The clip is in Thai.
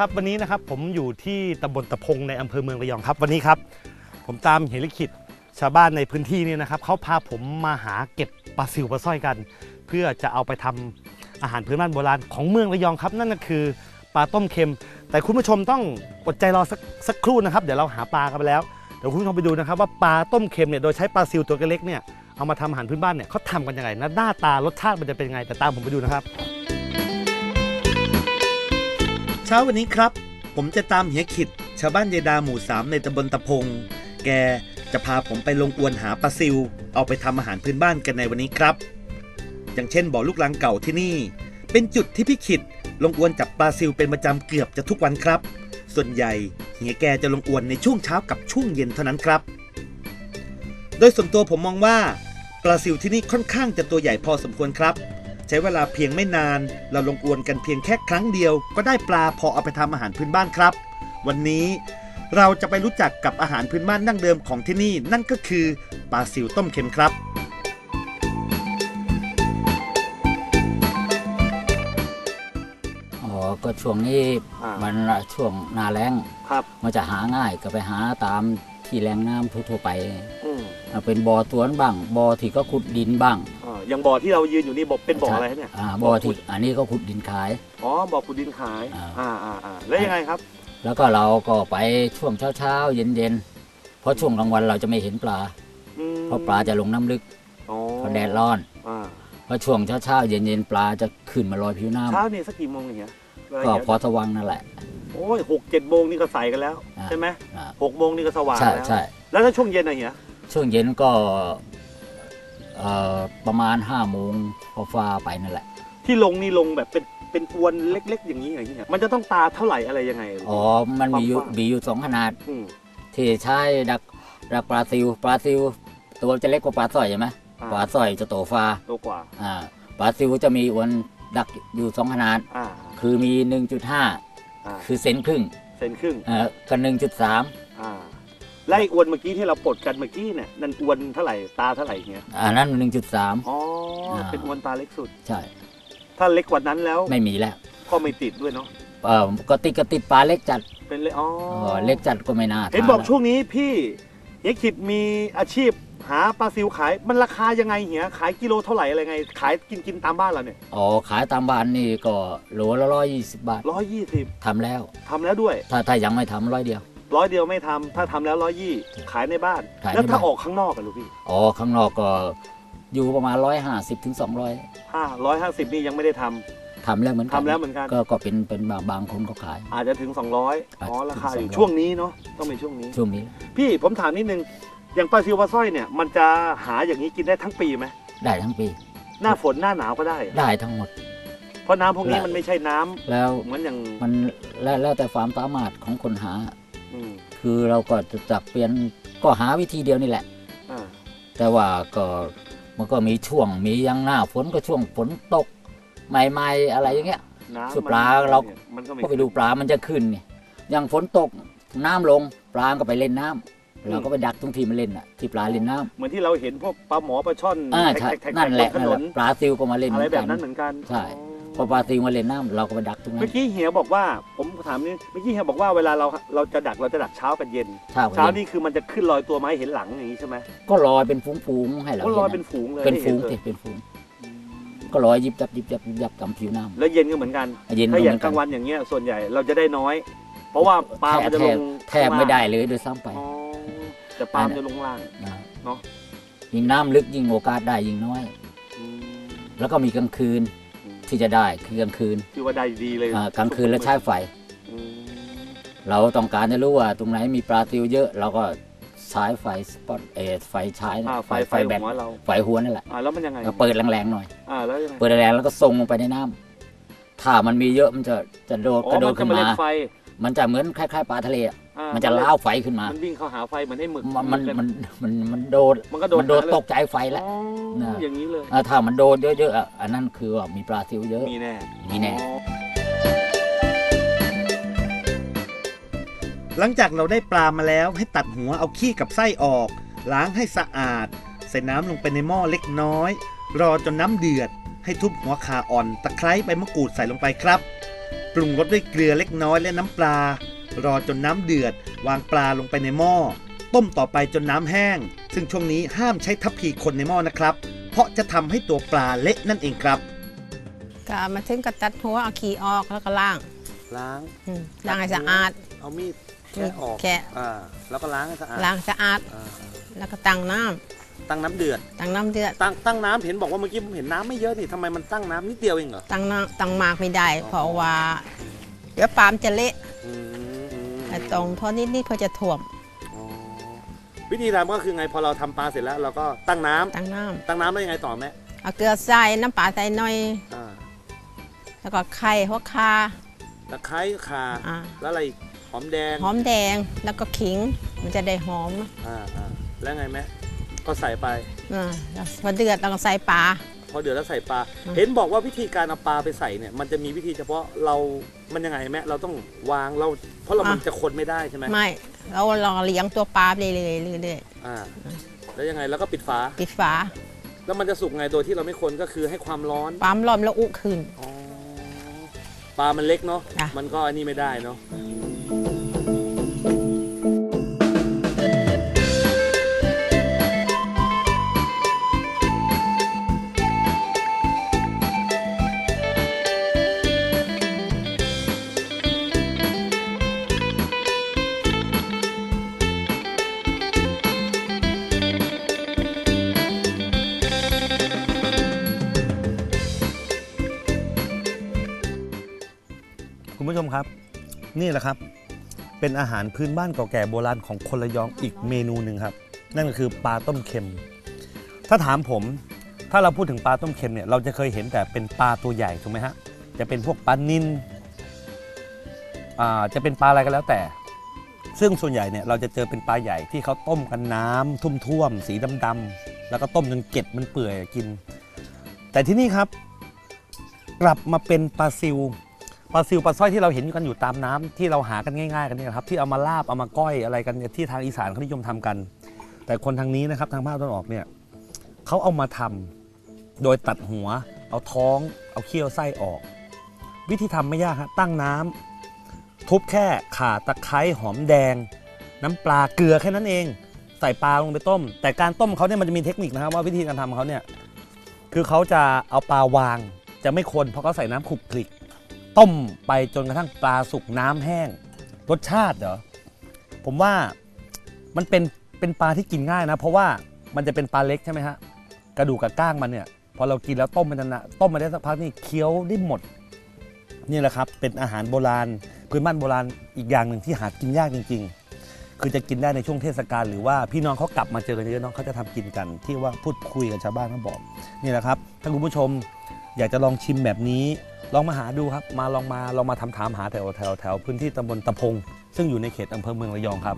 ครับวันนี้นะครับผมอยู่ที่ตำบลตะพงในอำเภอเมืองระยองครับ วันนี้ครับ ผมตามเหลิขิตชาวบ้านในพื้นที่นี่นะครับเขาพาผมมาหาเก็บปลาซิวปลาสร้อยกัน เพื่อจะเอาไปทำอาหารพื้นบ้านโบราณของเมืองระยองครับ นั่นก็คือปลาต้มเค็ม แต่คุณผู้ชมต้องอดใจรอสักสักครู่นะครับ เดี๋ยวเราหาปลากันไปแล้วเดี๋ยวคุณผู้ชมไปดูนะครับว่าปลาต้มเค็มเนี่ยโดยใช้ปลาซิวตัวเล็กเนี่ยเอามาทำอาหารพื้นบ้านเนี่ยเขาทำกันยังไงนะหน้าตารสชาติมันจะเป็นยังไงแต่ตามผมไปดูนะครับ ช้าวันนี้ครับ ผมจะตามเฮียขิด ชาวบ้านยายดาหมู่สามในตำบลตะพง แกจะพาผมไปลงอวนหาปลาซิว เอาไปทำอาหารพื้นบ้านกันในวันนี้ครับ อย่างเช่นบ่อลูกลังเก่าที่นี่ เป็นจุดที่พี่ขิด ลงอวนจับปลาซิวเป็นประจำเกือบจะทุกวันครับ ส่วนใหญ่เฮียแกจะลงอวนในช่วงเช้ากับช่วงเย็นเท่านั้นครับ โดยส่วนตัวผมมองว่าปลาซิวที่นี่ค่อนข้างจะตัวใหญ่พอสมควรครับ ใช้เวลาเพียงไม่นาน เราลงอวนกันเพียงแค่ครั้งเดียว ก็ได้ปลาพอเอาไปทำอาหารพื้นบ้านครับ วันนี้เราจะไปรู้จักกับอาหารพื้นบ้านดั้งเดิมของที่นี่ นั่นก็คือปลาซิวต้มเค็มครับอ๋อก็ช่วงนี้อ่ามัมันช่วงหนาแรงครับ มันจะหาง่ายก็ไปหาตามที่แหล่งน้ำทั่วๆไป อืมอ่าเป็นบ่อสวนบ้างบ่อที่ก็ขุดดินบ้าง อ่าอย่างบ่อที่เรายืนอยู่นี่บ่อเป็นบ่ออะไรครับเนี่ยอ่าบ่อที่อันนี้ก็ขุดดินขาย อ๋อบ่อขุดดินขาย อ่า อ่าอ่าอ่าแล้วยังไงครับ แล้วก็เราก็ไปช่วงเช้าๆเย็นๆเพราะช่วงกลางวันเราจะไม่เห็นปลา อืมเพราะปลาจะลงน้ำลึกอ๋อเพราะแดดร้อนอ่าเพราะช่วงเช้าๆเย็นๆปลาจะขึ้นมาลอยผิวน้เช้านี่สักกี่โมงอย่างเงี้ยเวลาำก็เงี้ยพอสว่างนั่นแหละ โอ้ยหกเจ็ดโมงนี่ก็ใส่กันแล้ว อ่า ใช่ไหมอ่าหกโมงนี่ก็สว่างใช่แล้ว ใช่แล้วถ้าช่วงเย็นอะไรเงี้ยช่วงเย็นก็ เอ่อประมาณห้าโมงพอฟ้าไปนั่นแหละ ที่ลงนี่ลงแบบเป็นเป็นอวนเล็ก ๆ อย่างนี้อย่างนี้ยมันจะต้องตาเท่าไหร่อะไรยังไงอ๋อ มันมีอยู่ความกว้างมีอยู่สองขนาดอืมที่ใช้ดักดักปลาซิวปลาซิว ตัวจะเล็กกว่าปลาสร้อยใช่ไหมอ่าปลาสร้อยจะโตฟ้าโตกว่าอ่าปลาซิวจะมีอวนดักอยู่สองขนาด อ่าคือมี 1.5 อ่าคือเซนครึ่งเซนครึ่งเอ่อกับ1.3 อ่า และไอ้อวนเมื่อกี้ที่เราปลดกันเมื่อกี้เนี่ยนั่นอวนเท่าไหร่ตาเท่าไหร่เงี้ยอันนั้น1.3อ๋ออ่าเป็นอวนตาเล็กสุด ใช่ ถ้าเล็กกว่านั้นแล้วไม่มีแล้วก็ไม่ติดด้วยเนาะเออก็ติดก็ติดปลาเล็กจัดเป็นเล็กอ๋อเออเล็กจัดก็ไม่น่าเห็นทานบอกแล้วช่วงนี้พี่เฮียขิดมีอาชีพหาปลาซิวขายมันราคายังไงเฮียขายกิโลเท่าไหร่อะไรไง ขายกินกินตามบ้านเราเนี่ยอ๋อขายตามบ้านนี่ก็โลละร้อยยี่สิบบาทร้อยยี่สิบทำแล้วทำแล้วด้วย ถ้าถ้ายังไม่ทำร้อยเดียว ร้อยเดียวไม่ทำถ้าทำแล้วร้อยยี่ขายในบ้าน ขายในแล้วถ้าบ้าน ออกข้างนอกกันลูกพี่อ๋อข้างนอกก็อยู่ประมาณร้อยห้าสิบถึงสองร้อยห้าร้อยห้าสิบนี่ยังไม่ได้ทำ ทำแล้วเหมือนกันทำแล้วเหมือนกัน ก็ก็เป็นเป็นบางบางคนก็ขาย อาจจะถึง 200อ๋ออาจจะราคาอยู่ถึง200ช่วงนี้เนาะต้องเป็นช่วงนี้ ช่วงนี้พี่ผมถามนิดนึงอย่างปลาซิวปลาสร้อยเนี่ยมันจะหาอย่างนี้กินได้ทั้งปีไหมได้ทั้งปี หน้าฝนหน้าหนาวก็ได้เหรอได้ทั้งหมด เพราะน้ำพวกนี้ได้ มันไม่ใช่น้ำแล้วเหมือนอย่างมันแล้วแล้วแต่ความสามารถของคนหา อืมคือเราก็จะจับเปลี่ยนก็หาวิธีเดียวนี่แหละ อ่าแต่ว่าก็มันก็มีช่วงมีอยังหน้าฝนก็ช่วงฝนตกใหม่ๆอะไรอย่างเงี้ย น้ำสุดปลาเรานี่ยมันก็ไม่ ก็ไปดูปลามันจะขึ้นเนี่ยอย่างฝนตกน้ำลงปลาก็ไปเล่นน้ำเราก็ไปดักตรงที่มันเล่นอะที่ปลาเล่นน้ำเหมือนที่เราเห็นพวกปลาหมอปลาช่อนอ่าใช่แท็กๆๆนั่นแหละบถนั่นนแหละนปลาซิวก็มาเล่นอะไรเหมือนแบกับน นั้นเหมือนกันใช่พอ๋อ อปลาซิวมาเล่นน้ำเราก็ไปดักตรงนั้เมื่นอกี้เฮียบอกว่าผมถามนี่เมื่อกี้เฮียบอกว่าเวลาเราเราจะดักเราจะดักเช้ากับเย็น เช้าเช้าเย็นนี่คือมันจะขึ้นลอยตัวมาให้เห็นหลังอย่างนี้ใช่ไหมก็ลอยเป็นฝูงๆให้เราก็ลอยห็เป็นฝูงเลยเป็นให้ฝูห็งลยสิเป็นฝูง ก็ลอยยิบยับยิบยับยิบยับตามผิวน้ำแล้วเย็นก็เหมือนกันเย็นถ้าก็อเหย่ามืงอนกกัลานงวันอย่างเงี้ยส่วนใหญ่เราจะได้น้อย เพราะว่าปลามันจะแทลบงแทบไม่ได้เลยโดยซ้ำไป อ๋อแต่ปลามันจะลงล่าง นะเนาะ ยิ่งน้ำลึกยิ่งโอกาสได้ยิ่งน้อย อืมแล้วก็มีกลางคืนอืม ที่จะได้คือกลางคืนคือว่าได้ดีเลยอ่ากลางคืนแล้วใช้ไฟ อืมเราต้องการจะรู้ว่าตรงไหนมีปลาซิวเยอะเราก็ใช้ไฟสปอตเออไฟฉายนะอ่าไฟไฟแบตหัวเราไฟหัวนั่นแหละอ่าแล้วมันยังไงก็เปิดแรงๆหน่อย อ่าแล้วยังไงเปิดแรงๆแล้วก็ส่งลงไปในน้ำถ้ามันมีเยอะมันจะจะโดดอ๋อกระโดมัดนจะขึ้นมามาเล่นไฟ มันจะเหมือนคล้ายๆปลาทะเลอะอ่มันจะล้าวไฟขึ้นมา มันวิ่งเข้าหาไฟเหมือนให้หมึกมันมันมันมันมันโดดมันก็โดนมันโดดหาเลยตกใจไฟแล้ว อ๋อนะ อย่างนี้เลย อ่าถ้ามันโดนเยอะๆอะอันนั้นคือว่ามีปลาซิวเยอะ มีแน่มีแน่ อ๋อหลังจากเราได้ปลามาแล้วให้ตัดหัวเอาขี้กับไส้ออก ล้างให้สะอาด ใส่น้ำลงไปในหม้อเล็กน้อย รอจนน้ำเดือด ให้ทุบหัวขาอ่อน ตะไคร้ใบมะกรูดใส่ลงไปครับ ปรุงรสด้วยเกลือเล็กน้อยและน้ำปลา รอจนน้ำเดือด วางปลาลงไปในหม้อ ต้มต่อไปจนน้ำแห้ง ซึ่งช่วงนี้ห้ามใช้ทัพพีคนในหม้อนะครับ เพราะจะทำให้ตัวปลาเละนั่นเองครับก็มาถึงก็ตัดหัวเอาขี้ออกแล้วก็ล้างล้างอืมล้างให้สะอาด เอามีดแค่ออกแค่อ่าแล้วก็ล้างให้สะอาดล้างสะอาด อ่า แล้วก็ตั้งน้ำ ตั้งน้ำเดือด ตั้งน้ำเดือดตั้งตั้งน้ำเห็นบอกว่าเมื่อกี้ผมเห็นน้ำไม่เยอะนี่ทำไมมันตั้งน้ำนิดเดียวเองเหรอตั้งน้ำตั้งมากไม่ได้อ๋อเพราะว่า เดี๋ยวปลามนจะเละอืมอืมไอ้ตรงพอนิดนิดๆเขาจะถ่วมอ๋อวิธีทำก็คือไงพอเราทำปลาเสร็จแล้ว เราก็ตั้งน้ำตั้งน้ตั้งน้ำแล้วยังไงต่อแม่ำเอาเกลือใส่น้ำปลาใส่หน่อย อ่าแล้วก็ไข่หัวคาตะไคร้ข่าอ่าแล้วอะไรอีกหอมแดงหอมแดงแล้วก็ขิง มันจะได้หอม อ่าอ่าแล้วไงแม่ ก็ใส่ไป อ่าแล้วพอเดือดเราก็ใส่ปลา พอเดือดแล้วใส่ปลาอืมเห็นบอกว่าวิธีการเอาปลาไปใส่เนี่ย มันจะมีวิธีเฉพาะเรา มันยังไงแม่เราต้องวางเรา เพราะเรามันจะคนไม่ได้ใช่ไหมไม่ เราเราเลี้ยงตัวปลาไปเรื่อยๆเรื่อยอ่า แล้วยังไงแล้วก็ปิดฝา ๆปิดฝาแล้วมันจะสุกไงโดยที่เราไม่คนก็คือให้ความร้อนปลามนร้อนแล้วอุขึ้น อ๋อปลามันเล็กเนาะ จ้ะ มันก็อันนี้ไม่ได้เนาะคุณ ผู้ชมครับ นี่แหละครับ เป็นอาหารพื้นบ้านเก่าแก่โบราณของคนระยองอีกเมนูหนึ่งครับ นั่นก็คือปลาต้มเค็ม ถ้าถามผมถ้าเราพูดถึงปลาต้มเค็มเนี่ยเราจะเคยเห็นแต่เป็นปลาตัวใหญ่ถูกไหมฮะจะเป็นพวกปลานิลอ่าจะเป็นปลาอะไรก็แล้วแต่ ซึ่งส่วนใหญ่เนี่ยเราจะเจอเป็นปลาใหญ่ที่เขาต้มกันน้ำท่วมๆสีดำๆแล้วก็ต้มจนเกล็ดมันเปื่อยกิน แต่ที่นี่ครับ กลับมาเป็นปลาซิว ปลาซิวปลาสร้อยที่เราเห็นกันอยู่ตามน้ำที่เราหากันง่าย ๆ กันเนี่ยนะครับที่เอามาลาบเอามาก้อยอะไรกันเนี่ยที่ทางอีสานเขานิยมทำกัน แต่คนทางนี้นะครับทางภาคตะวันออกเนี่ยเขาเอามาทำโดยตัดหัว เอาท้อง เอาเขี้ยวไส้ออก วิธีทำไม่ยากฮะตั้งน้ำทุบแค่ข่าตะไคร้หอมแดง น้ำปลาเกลือแค่นั้นเอง ใส่ปลาลงไปต้ม แต่การต้มเขาเนี่ยมันจะมีเทคนิคนะครับว่าวิธีการทำเขาเนี่ยคือเขาจะเอาปลาวางจะไม่คนเพราะเขาใส่น้ำขลุกคลิก ต้มไปจนกระทั่งปลาสุกน้ำแห้ง รสชาติเหรอ ผมว่ามันเป็นเป็นปลาที่กินง่ายนะ เพราะว่ามันจะเป็นปลาเล็กใช่ไหมฮะ กระดูกกับก้างมันเนี่ย พอเรากินแล้วต้มมันนานๆต้มมาได้สักพักนี่เคี้ยวได้หมด นี่แหละครับ เป็นอาหารโบราณ พื้นบ้านโบราณอีกอย่างหนึ่งที่หากินยากจริง ๆ คือจะกินได้ในช่วงเทศกาลหรือว่าพี่น้องเขากลับมาเจอกันเยอะน้องเขาจะทำกินกัน ที่ว่าพูดคุยกับชาวบ้านเขาบอก นี่แหละครับ ถ้าคุณผู้ชมอยากจะลองชิมแบบนี้ ลองมาหาดูครับ มาลองมาลองมาทำถามหาแถวแถวแถวพื้นที่ตำบลตะพง ซึ่งอยู่ในเขตอำเภอเมืองระยองครับ